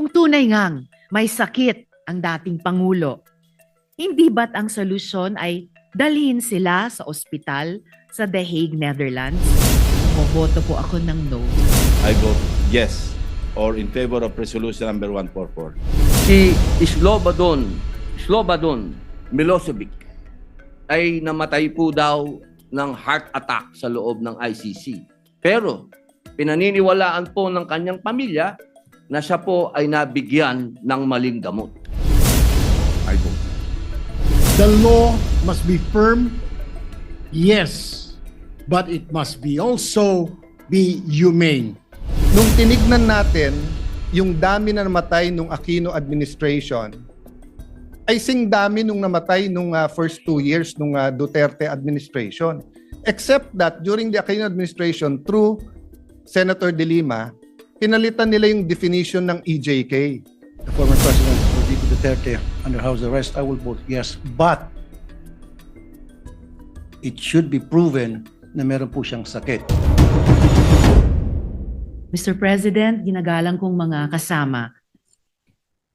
Kung tunay ngang may sakit ang dating Pangulo, hindi ba't ang solusyon ay dalhin sila sa ospital sa The Hague, Netherlands? Boboto po ako ng no. I vote yes or in favor of resolution number 144. si Slobodan, Slobodan Milosevic ay namatay po daw ng heart attack sa loob ng ICC. Pero pinaniniwalaan po ng kanyang pamilya na siya po ay nabigyan ng maling gamot. I vote. The law must be firm, yes, but it must be also be humane. Nung tinignan natin yung dami na namatay nung Aquino administration, ay sing dami nung namatay nung ah, first two years nung ah, Duterte administration. Except that during the Aquino administration, through Senator De Lima, pinalitan nila yung definition ng EJK. the former President Rodrigo Duterte under house arrest, I will vote yes. But it should be proven na meron po siyang sakit. Mr. President, ginagalang kong mga kasama,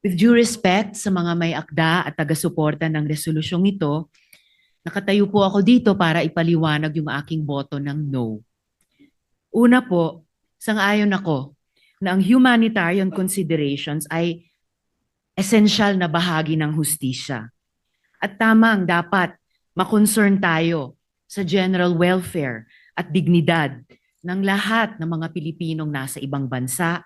with due respect sa mga may akda at taga-suporta ng resolusyong ito, nakatayo po ako dito para ipaliwanag yung aking boto ng no. Una po, sang-ayon ako na ang humanitarian considerations ay essential na bahagi ng hustisya. At tamang dapat makoncern tayo sa general welfare at dignidad ng lahat ng mga Pilipinong nasa ibang bansa,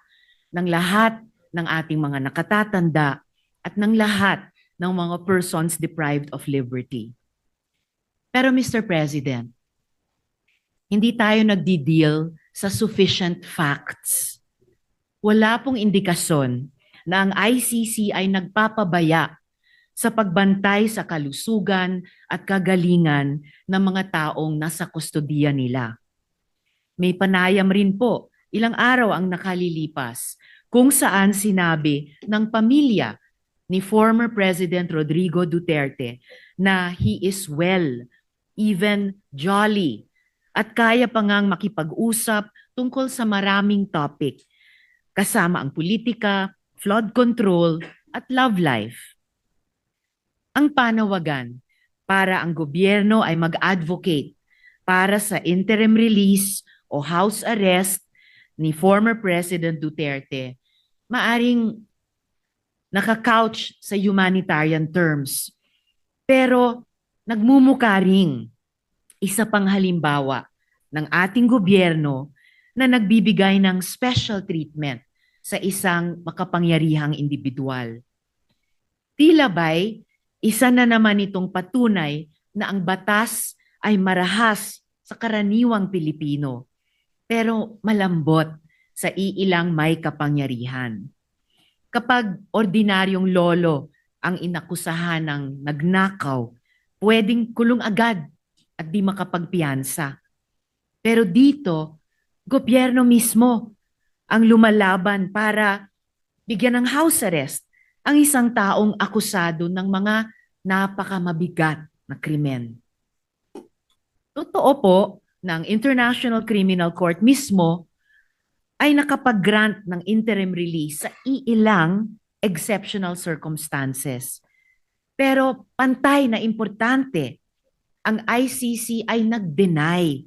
ng lahat ng ating mga nakatatanda, at ng lahat ng mga persons deprived of liberty. Pero Mr. President, hindi tayo nagdi-deal sa sufficient facts. Wala pong indikasyon na ang ICC ay nagpapabaya sa pagbantay sa kalusugan at kagalingan ng mga taong nasa kustodiya nila. May panayam rin po ilang araw ang nakalilipas kung saan sinabi ng pamilya ni former President Rodrigo Duterte na he is well, even jolly, at kaya pa ngang makipag-usap tungkol sa maraming topic, kasama ang politika, flood control, at love life. Ang panawagan para ang gobyerno ay mag-advocate para sa interim release o house arrest ni former President Duterte, maaring nakakouch sa humanitarian terms. Pero nagmumuka ring isa pang halimbawa ng ating gobyerno na nagbibigay ng special treatment sa isang makapangyarihang individual. Tila ba'y isa na naman itong patunay na ang batas ay marahas sa karaniwang Pilipino, pero malambot sa iilang may kapangyarihan. Kapag ordinaryong lolo ang inakusahan ng nagnakaw, pwedeng kulong agad at di makapagpiyansa. Pero dito, gobyerno mismo ang lumalaban para bigyan ng house arrest ang isang taong akusado ng mga napakamabigat na krimen. Totoo po ang International Criminal Court mismo ay nakapag-grant ng interim release sa iilang exceptional circumstances. Pero pantay na importante, ang ICC ay nag-deny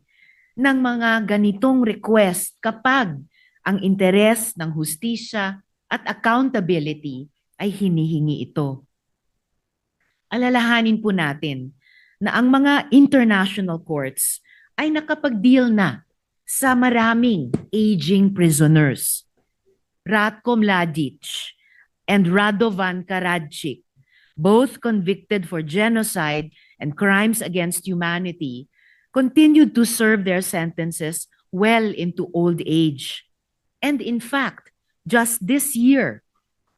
ng mga ganitong request kapag ang interes ng hustisya at accountability ay hinihingi ito. Alalahanin po natin na ang mga international courts ay nakapag-deal na sa maraming aging prisoners. Ratko Mladic and Radovan Karadzic, both convicted for genocide and crimes against humanity, continued to serve their sentences well into old age. And in fact, just this year,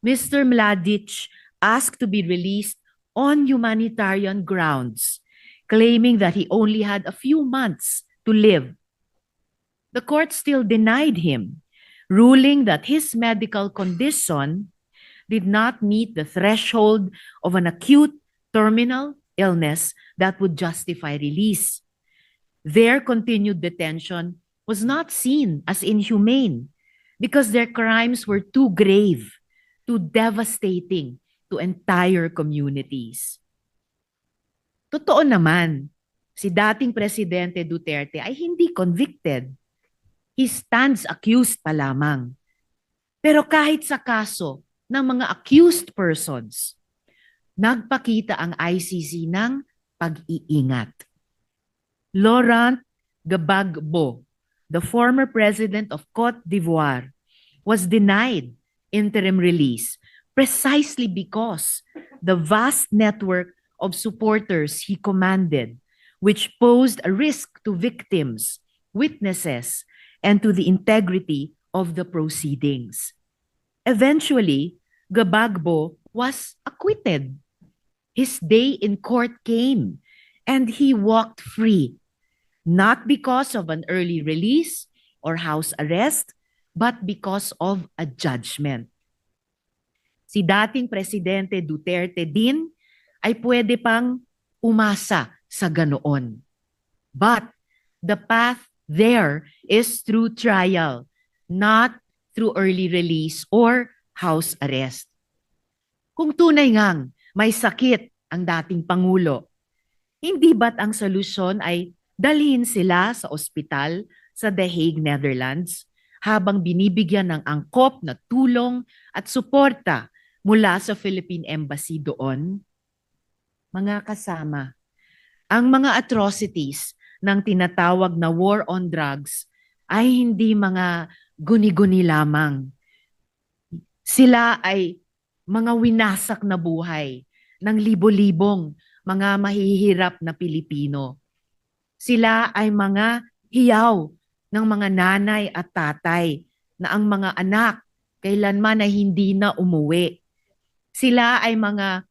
Mr. Mladic asked to be released on humanitarian grounds, claiming that he only had a few months to live. The court still denied him, ruling that his medical condition did not meet the threshold of an acute terminal illness that would justify release. Their continued detention was not seen as inhumane because their crimes were too grave to devastating to entire communities. Totoo naman, si dating Presidente Duterte ay hindi convicted. He stands accused pa lamang. Pero kahit sa kaso ng mga accused persons, nagpakita ang ICC ng pag-iingat. Laurent Gbagbo, the former president of Cote d'Ivoire, was denied interim release precisely because the vast network of supporters he commanded, which posed a risk to victims, witnesses, and to the integrity of the proceedings. Eventually, Gabagbo was acquitted. His day in court came, and he walked free, not because of an early release or house arrest, but because of a judgment. Si dating Presidente Duterte din ay pwede pang umasa sa ganoon. But the path there is through trial, not through early release or house arrest. Kung tunay ngang may sakit ang dating Pangulo, hindi ba't ang solusyon ay dalhin sila sa ospital sa The Hague, Netherlands habang binibigyan ng angkop na tulong at suporta mula sa Philippine Embassy doon? Mga kasama, ang mga atrocities ng tinatawag na war on drugs ay hindi mga guni-guni lamang. Sila ay mga winasak na buhay ng libo-libong mga mahihirap na Pilipino. Sila ay mga hiyaw ng mga nanay at tatay na ang mga anak kailanman ay hindi na umuwi. Sila ay mga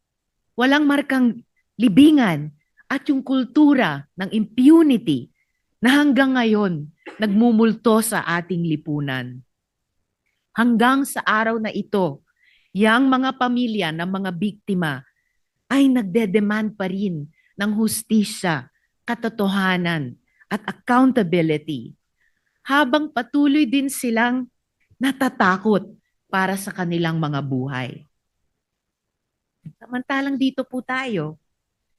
walang markang libingan at yung kultura ng impunity na hanggang ngayon nagmumulto sa ating lipunan. Hanggang sa araw na ito, yang mga pamilya ng mga biktima ay nagdedemand pa rin ng hustisya, katotohanan at accountability habang patuloy din silang natatakot para sa kanilang mga buhay. Samantalang dito po tayo,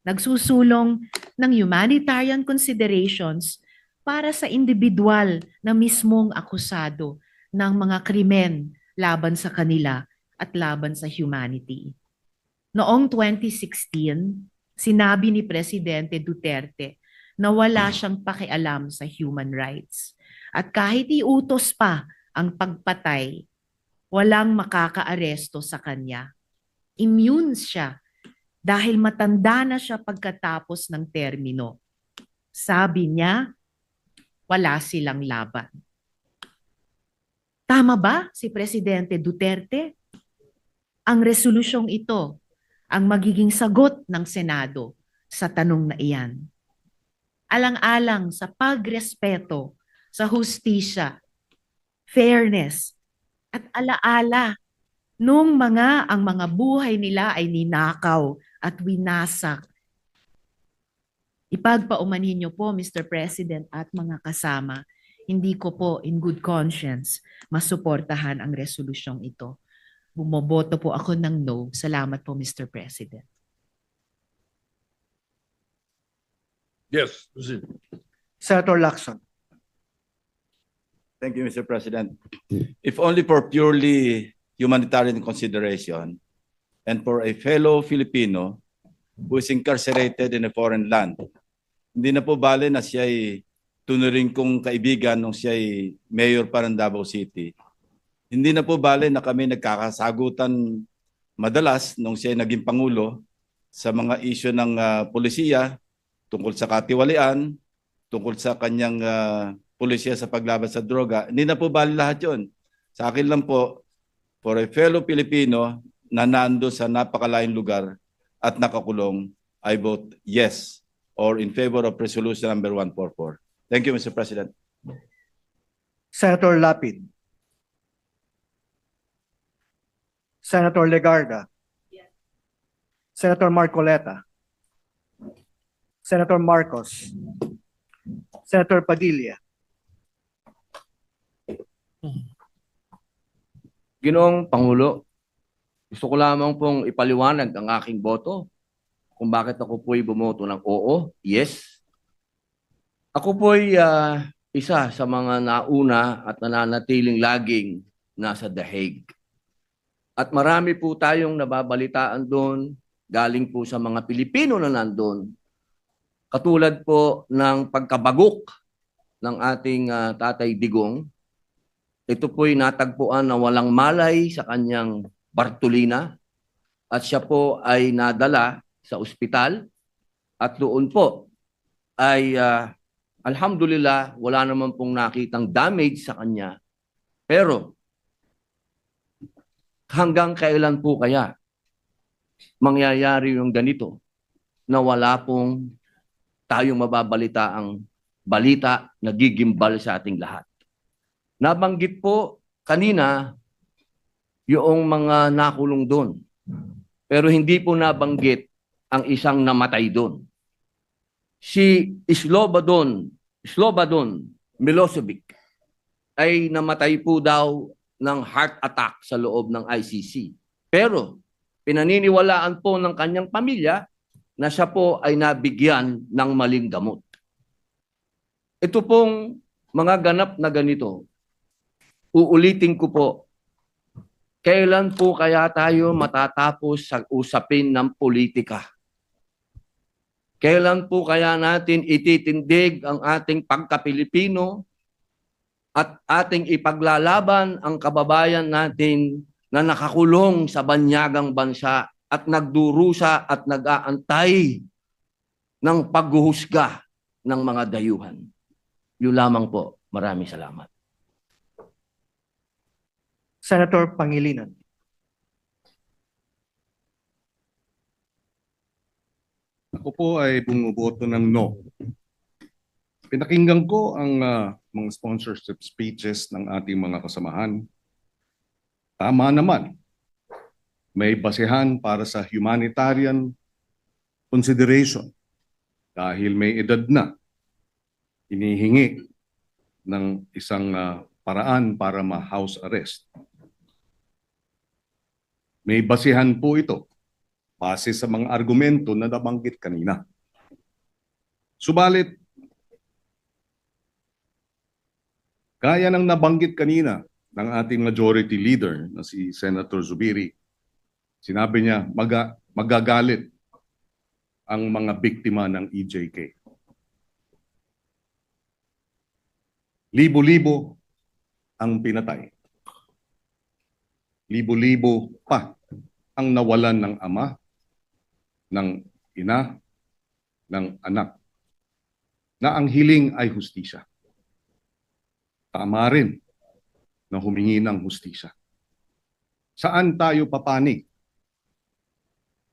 nagsusulong ng humanitarian considerations para sa individual na mismong akusado ng mga krimen laban sa kanila at laban sa humanity. Noong 2016, sinabi ni Presidente Duterte na wala siyang pakialam sa human rights. At kahit iutos pa ang pagpatay, walang makakaaresto sa kanya. Immune siya dahil matanda na siya pagkatapos ng termino. Sabi niya, wala silang laban. Tama ba si Presidente Duterte? Ang resolusyong ito ang magiging sagot ng Senado sa tanong na iyan. Alang-alang sa pagrespeto sa hustisya, fairness, at alaala nung mga ang mga buhay nila ay ninakaw at winasak. Ipagpaumanhin niyo po, Mr. President at mga kasama, hindi ko po in good conscience masuportahan ang resolusyong ito. Bumoboto po ako ng no. Salamat po, Mr. President. Yes, proceed. Senator Lacson. Thank you, Mr. President. If only for purely humanitarian consideration and for a fellow Filipino who is incarcerated in a foreign land, hindi na po bale na siya ay tunuring kong kaibigan nung siya ay mayor pa ng Davao City. Hindi na po bale na kami nagkakasagutan madalas nung siya naging pangulo sa mga isyo ng ah, polisiya tungkol sa katiwalian, tungkol sa kanyang ah, pulisya sa paglaban sa droga. Hindi na po bali lahat yun. Sa akin lang po, for a fellow Filipino na nando sa napakalaking lugar at nakakulong, I vote yes or in favor of resolution number 144. Thank you, Mr. President. Senator Lapid. Senator Legarda. Senator Marcoleta. Senator Marcos. Senator Padilla. Ginoong Pangulo, Gusto ko lamang pong ipaliwanag ang aking boto kung bakit ako po'y bumoto ng oo, yes. Ako po'y ah, isa sa mga nauna at nananatiling laging nasa The Hague. At marami po tayong nababalitaan doon, galing po sa mga Pilipino na nandun. Katulad po ng pagkabagok ng ating ah, tatay Digong. Ito po'y natagpuan na walang malay sa kanyang Bartolina at siya po ay nadala sa ospital at doon po ay ah, alhamdulillah wala naman pong nakitang damage sa kanya. Pero hanggang kailan po kaya mangyayari yung ganito na wala pong tayong mababalita ang balita na gigimbal sa ating lahat. Nabanggit po kanina yung mga nakulong doon. Pero hindi po nabanggit ang isang namatay doon. Si Slobodon, Slobodon Milosevic ay namatay po daw ng heart attack sa loob ng ICC. Pero pinaniniwalaan po ng kanyang pamilya na siya po ay nabigyan ng maling gamot. Ito pong mga ganap na ganito, uulitin ko po kailan po kaya tayo matatapos sa usapin ng politika? Kailan po kaya natin ititindig ang ating pagka-Pilipino at ating ipaglalaban ang kababayan natin na nakakulong sa banyagang bansa at nagdurusa at nag-aantay ng paghuhusga ng mga dayuhan. Yun lamang po. Maraming salamat. Senator Pangilinan. Ako po ay bumuboto ng no. Pinakinggan ko ang ah, mga sponsorship speeches ng ating mga kasamahan. Tama naman. May basehan para sa humanitarian consideration dahil may edad na. Inihingi ng isang ah, paraan para ma-house arrest. May basehan po ito base sa mga argumento na nabanggit kanina. Subalit, gaya ng nabanggit kanina ng ating majority leader na si Senator Zubiri, sinabi niya maga, magagalit ang mga biktima ng EJK. Libo-libo ang pinatay. Libo-libo pa ang nawalan ng ama, ng ina, ng anak, na ang hiling ay hustisya. Tama rin na humingi ng hustisya. Saan tayo papanig?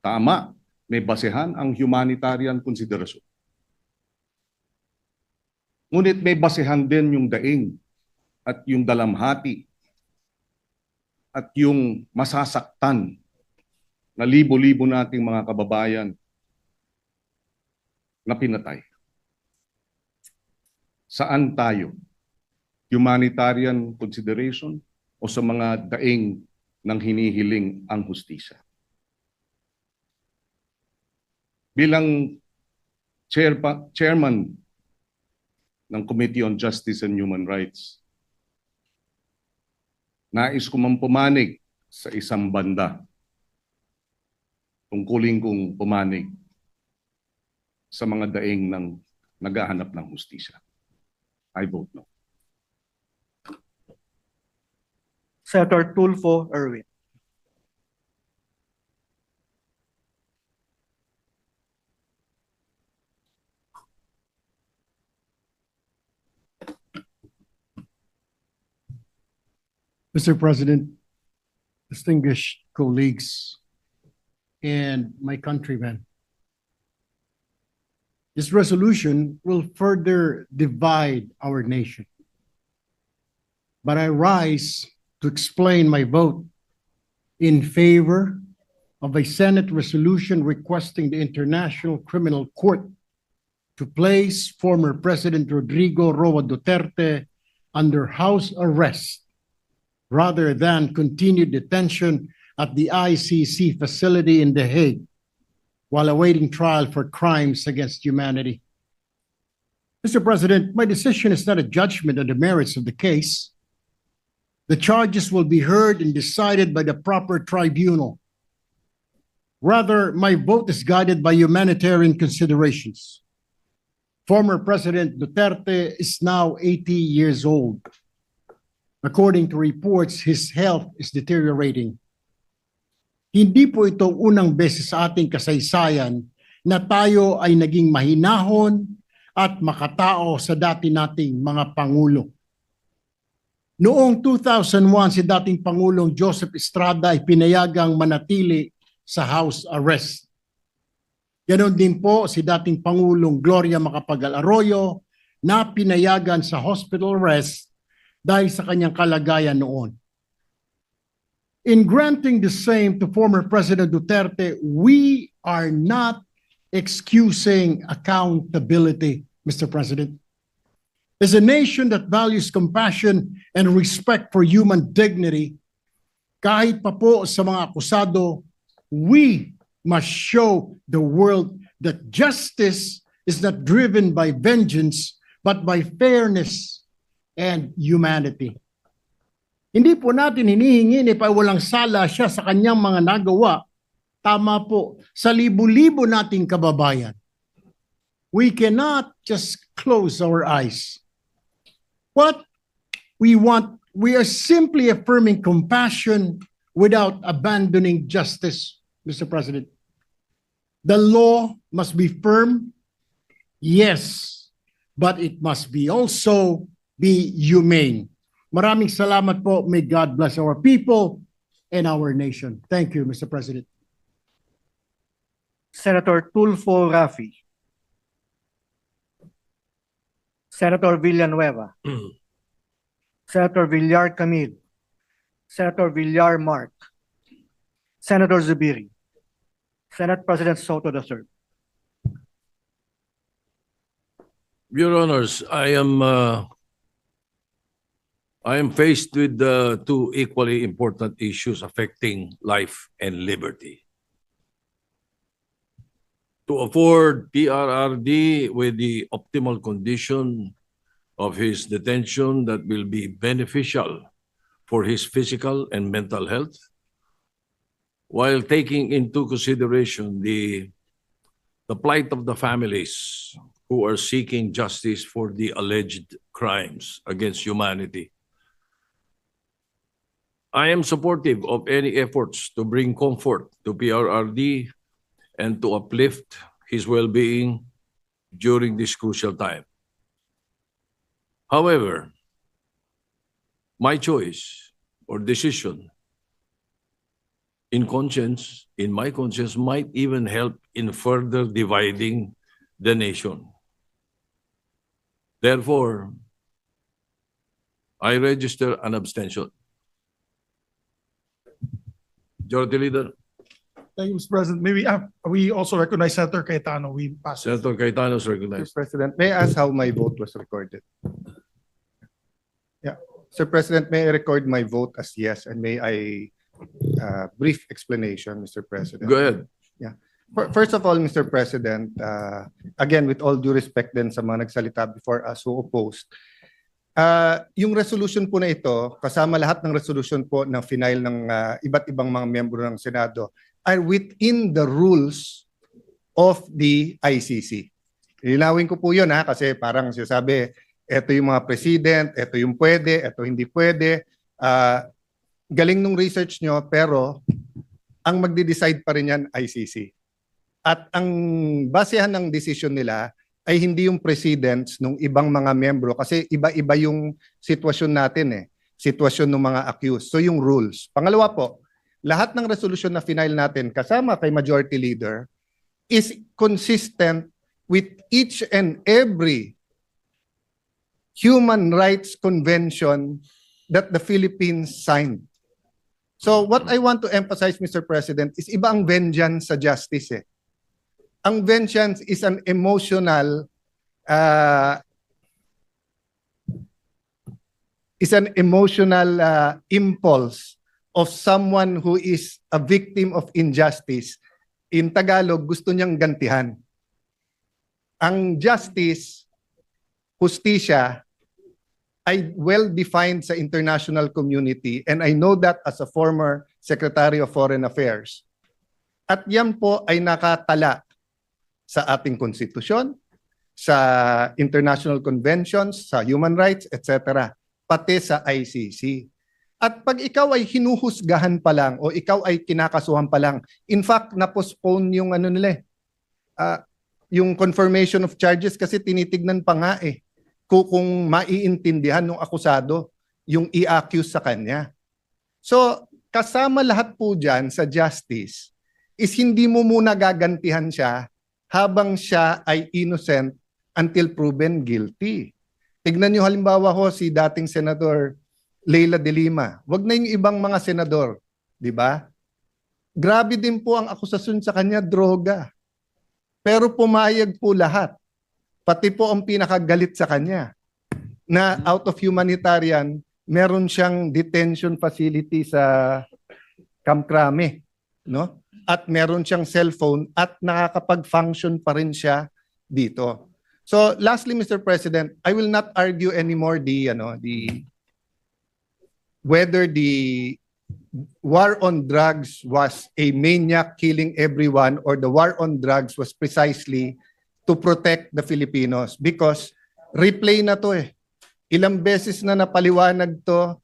Tama, may basehan ang humanitarian konsiderasyon. Ngunit may basehan din yung daing at yung dalamhati at yung masasaktan na libo-libo nating mga kababayan na pinatay. Saan tayo? Humanitarian consideration o sa mga daing ng hinihiling ang hustisya? Bilang chair pa, chairman ng Committee on Justice and Human Rights, nais ko man pumanig sa isang banda tungkulin kong pumanig sa mga daing ng naghahanap ng hustisya. I vote no. Senator Tulfo Erwin. Mr. President, distinguished colleagues, and my countrymen. This resolution will further divide our nation. But I rise to explain my vote in favor of a Senate resolution requesting the International Criminal Court to place former President Rodrigo Roa Duterte under house arrest rather than continued detention at the ICC facility in The Hague while awaiting trial for crimes against humanity. Mr. President, my decision is not a judgment on the merits of the case. The charges will be heard and decided by the proper tribunal. Rather, my vote is guided by humanitarian considerations. Former President Duterte is now 80 years old. According to reports, his health is deteriorating. Hindi po ito unang beses sa ating kasaysayan na tayo ay naging mahinahon at makatao sa dati nating mga pangulo. Noong 2001, si dating Pangulong Joseph Estrada ay pinayagang manatili sa house arrest. Ganon din po si dating Pangulong Gloria Macapagal Arroyo na pinayagan sa hospital arrest dahil sa kanyang kalagayan noon. In granting the same to former President Duterte, we are not excusing accountability, Mr. President. As a nation that values compassion and respect for human dignity, kahit pa po sa mga akusado, we must show the world that justice is not driven by vengeance, but by fairness and humanity. Hindi po natin hinihingi ni pa walang sala siya sa kanyang mga nagawa. Tama po, sa libu-libo nating kababayan. We cannot just close our eyes. What we want, we are simply affirming compassion without abandoning justice, Mr. President. The law must be firm, yes, but it must be also be humane. Maraming salamat po. May God bless our people and our nation. Thank you, Mr. President. Senator Tulfo Rafi. Senator Villanueva. Senator Villar Camille. Senator Villar Mark. Senator Zubiri. Senate President Soto III. Your Honors, I am, uh, I am faced with uh, two equally important issues affecting life and liberty. To afford PRRD with the optimal condition of his detention that will be beneficial for his physical and mental health, while taking into consideration the, the plight of the families who are seeking justice for the alleged crimes against humanity. I am supportive of any efforts to bring comfort to PRRD and to uplift his well-being during this crucial time. However, my choice or decision in conscience, in my conscience, might even help in further dividing the nation. Therefore, I register an abstention. Majority Leader, Thank you, Mr. President. Maybe uh, we also recognize Senator Cayetano. We pass. Senator Cayetano is Mr. recognized. President, may I ask how my vote was recorded? Yeah, Sir President, may I record my vote as yes and may I uh, brief explanation, Mr. President? Go ahead. Fir- First of all, Mr. President, uh, again, with all due respect din sa mga nagsalita before us who opposed, uh, yung resolution po na ito, kasama lahat ng resolution po na final ng uh, iba't ibang mga miyembro ng Senado, are within the rules of the ICC. Linawin ko po yun ha, kasi parang sinasabi, eto yung mga president, eto yung pwede, eto hindi pwede. Ah, galing nung research nyo, pero ang magde-decide pa rin yan ICC. At ang basehan ng decision nila ay hindi yung presidents ng ibang mga membro kasi iba-iba yung sitwasyon natin eh. Sitwasyon ng mga accused. So yung rules. Pangalawa po, lahat ng resolution na final natin kasama kay majority leader is consistent with each and every human rights convention that the Philippines signed. So what I want to emphasize, Mr. President, is iba ang vengeance sa justice eh. Ang vengeance is an emotional uh, is an emotional uh, impulse of someone who is a victim of injustice, in Tagalog, gusto niyang gantihan. Ang justice, justisya, ay well-defined sa international community and I know that as a former Secretary of Foreign Affairs. At yan po ay nakatala sa ating konstitusyon, sa international conventions, sa human rights, etc. Pati sa ICC. At pag ikaw ay hinuhusgahan pa lang o ikaw ay kinakasuhan pa lang, in fact, na-postpone yung ano nila ah, yung confirmation of charges kasi tinitignan pa nga eh kung, kung maiintindihan ng akusado yung i-accuse sa kanya. So, kasama lahat po dyan sa justice is hindi mo muna gagantihan siya habang siya ay innocent until proven guilty. Tignan nyo halimbawa ho si dating Senator Leila de Lima. Wag na yung ibang mga senador, di ba? Grabe din po ang akusasyon sa kanya, droga. Pero pumayag po lahat. Pati po ang pinakagalit sa kanya na out of humanitarian, meron siyang detention facility sa Camp Crame, no? At meron siyang cellphone at nakakapag-function pa rin siya dito. So lastly, Mr. President, I will not argue anymore the ano, the whether the war on drugs was a maniac killing everyone or the war on drugs was precisely to protect the Filipinos because replay na to eh. Ilang beses na napaliwanag to,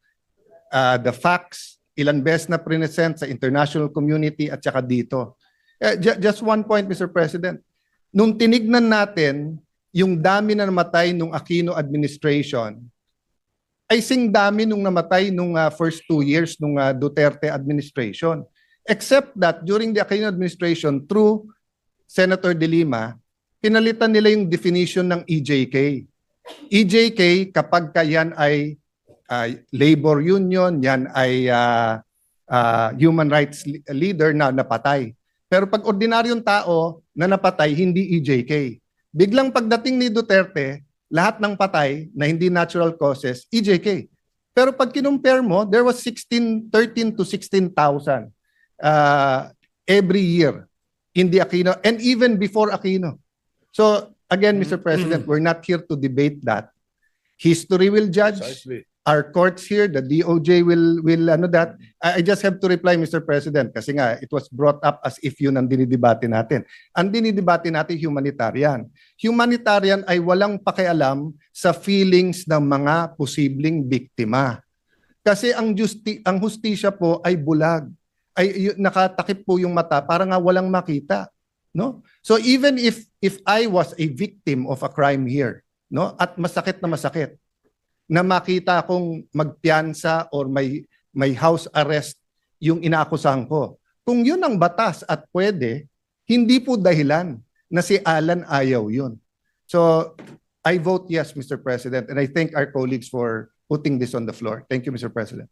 uh, the facts, ilang beses na present sa international community at saka dito. Eh, ju- just one point, Mr. President. Nung tinignan natin yung dami na namatay nung Aquino administration, ay sing dami nung namatay nung uh, first two years nung uh, Duterte administration. Except that during the Aquino administration, through Senator De Lima, pinalitan nila yung definition ng EJK. EJK, kapag ka yan ay uh, labor union, yan ay uh, uh, human rights le- leader na napatay. Pero pag ordinaryong tao na napatay, hindi EJK. Biglang pagdating ni Duterte, lahat ng patay na hindi natural causes, EJK. Pero pag kinumpare mo, there was 16, 13 to 16,000 uh, every year in the Aquino and even before Aquino. So again, Mr. President, we're not here to debate that. History will judge. Precisely. Our courts here, the DOJ will will ano that. I, just have to reply, Mr. President, kasi nga it was brought up as if yun ang dinidebate natin. Ang dinidebate natin humanitarian. Humanitarian ay walang pakialam sa feelings ng mga posibleng biktima. Kasi ang justi ang hustisya po ay bulag. Ay y- nakatakip po yung mata para nga walang makita, no? So even if if I was a victim of a crime here, no? At masakit na masakit na makita akong magpiyansa or may may house arrest yung inaakusahan ko. Kung yun ang batas at pwede, hindi po dahilan na si Alan ayaw yun. So I vote yes, Mr. President, and I thank our colleagues for putting this on the floor. Thank you, Mr. President.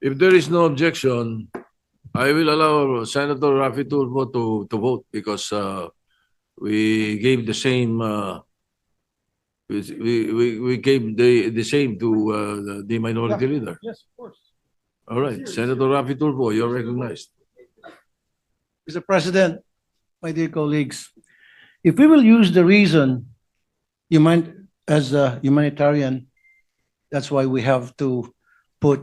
If there is no objection, I will allow Senator Rafi Tulfo to, to vote because uh, we gave the same, uh, we, we, we- gave the, the same to uh, the- the minority leader. Yes, of course. All right, Senator Rafi Tulfo, you're recognized. Mr. President, my dear colleagues, if we will use the reason human, as a humanitarian, that's why we have to put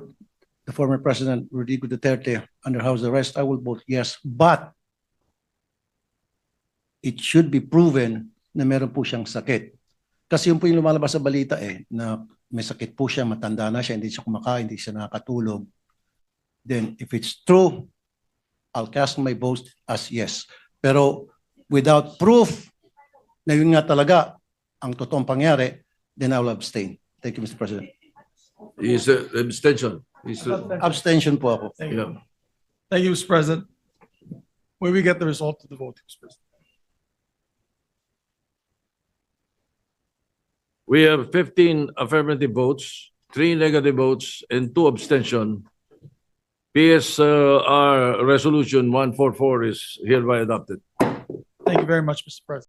the former President Rodrigo Duterte under house arrest, I will vote yes, but it should be proven na meron po siyang sakit. Kasi yun po yung lumalabas sa balita eh, na may sakit po siya, matanda na siya, hindi siya kumakain, hindi siya nakakatulog. Then if it's true, I'll cast my vote as yes. Pero without proof na yun nga talaga ang totoong pangyari, then I will abstain. Thank you, Mr. President. Is uh, abstention. Is, uh, Abstention po ako. Thank you. yeah. Thank you, Mr. President. When we get the result of the vote, Mr. President. We have 15 affirmative votes, three negative votes, and two abstention. PSR Resolution 144 is hereby adopted. Thank you very much, Mr. President.